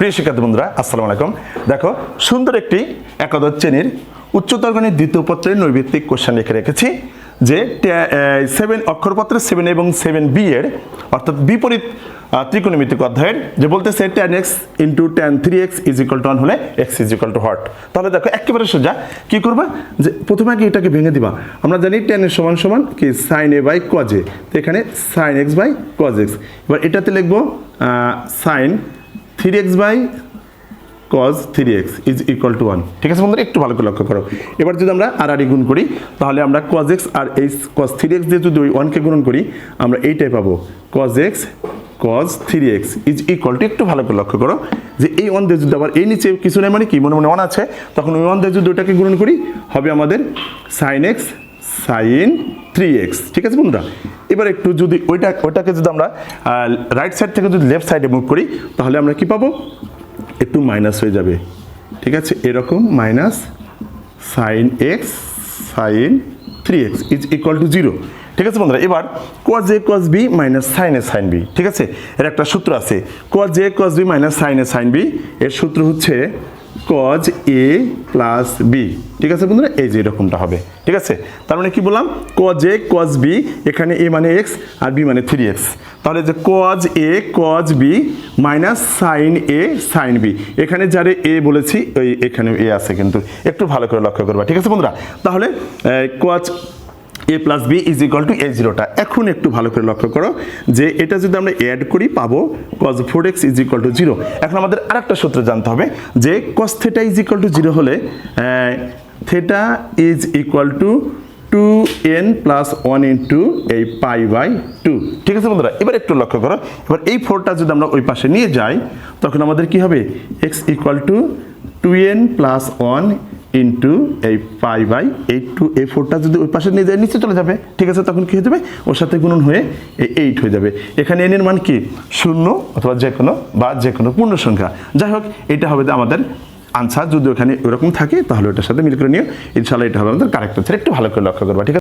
প্রিয় শিক্ষার্থী বন্ধুরা, আসসালামু আলাইকুম। দেখো, সুন্দর একটি একাদশ শ্রেণির উচ্চতর গণিত দ্বিতীয় পত্রের নৈভিত্তিক কোশ্চেন লিখে রেখেছি, যে সেভেন অক্ষরপত্রের সেভেন এবং সেভেন বি এর, অর্থাৎ বিপরীত ত্রিকোণমিতিক অধ্যায়ের, যে বলতেছে tan x into tan three x is equal to one হলে x is equal to hot তাহলে দেখো, একেবারে সোজা কি করবা? যে প্রথমে আগে এটাকে ভেঙে দিবা। আমরা জানি টেনের সমান সমান কি? সাইন এ বাই কজে তো এখানে sine x by cos x এবার এটাতে লিখব sine three x by cos three x is equal to one ঠিক আছে বন্ধুরা? একটু ভালো করে লক্ষ্য করো। এবার যদি আমরা আর আর গুণ করি, তাহলে আমরা কজ এক্স আর এই কজ থ্রি এক্স দিয়ে যদি ওই ওয়ানকে গুণ করি, আমরা এইটাই পাবো। Cos x cos three x is equal to একটু ভালো করে লক্ষ্য করো, যে এই ওয়ান দিয়ে যদি আবার এই নিচে কিছু নেই মানে কি? মনে মনে ওয়ান আছে। তখন ওই ওয়ান দিয়ে যদি ওটাকে গুণ করি, হবে আমাদের sine x sine three x ঠিক আছে বন্ধুরা? এবার একটু যদি ওইটা, ওইটাকে যদি আমরা রাইট সাইড থেকে যদি লেফট সাইডে মুভ করি, তাহলে আমরা কি পাবো? একটু মাইনাস হয়ে যাবে। ঠিক আছে? এরকম minus sine x sine three x is equal to zero ঠিক আছে বন্ধুরা? এবার cos A cos B minus sine A sine B ঠিক আছে? এর একটা সূত্র আছে। Cos A cos B minus sine A sine B এর সূত্র হচ্ছে কজ এ প্লাস বি ঠিক আছে বন্ধুরা? এই যে এরকমটা হবে। ঠিক আছে? তার মানে কি বললাম? কজ এ কজ বি এখানে এ মানে এক্স আর বি মানে থ্রি এক্স তাহলে যে cos A cos B minus sine A sine B এখানে যারে এ বলেছি, ওই এখানে এ আছে কিন্তু। একটু ভালো করে লক্ষ্য করবা। ঠিক আছে বন্ধুরা? তাহলে cos A plus B is equal to A জিরোটা এখন একটু ভালো করে লক্ষ্য করো যে এটা যদি আমরা অ্যাড করি, পাবো cos four x is equal to zero এখন আমাদের আরেকটা সূত্র জানতে হবে যে cos theta is equal to zero হলে theta is equal to two n plus one into এই পাই বাই টু ঠিক আছে বন্ধুরা? এবার একটু লক্ষ্য করো। এবার এই ফোরটা যদি আমরা ওই পাশে নিয়ে যাই, তখন আমাদের কি হবে? X equal to two n plus one into এই পাই বাই এইট টু এই ফোরটা যদি ওই পাশে নিয়ে যায়, নিচে চলে যাবে। ঠিক আছে, তখন কী হয়ে যাবে? ওর সাথে গুণন হয়ে এই এইট হয়ে যাবে। এখানে এনের মান কি? শূন্য অথবা যে কোনো বা যে কোনো পূর্ণ সংখ্যা। যাই হোক, এটা হবে আমাদের আনসার যদি ওখানে ওরকম থাকে, তাহলে ওটার সাথে মিল করে নিও। ইনশাল্লাহ এটা হবে আমাদের কারেক্ট আনসার একটু ভালো করে লক্ষ্য করবা, ঠিক আছে?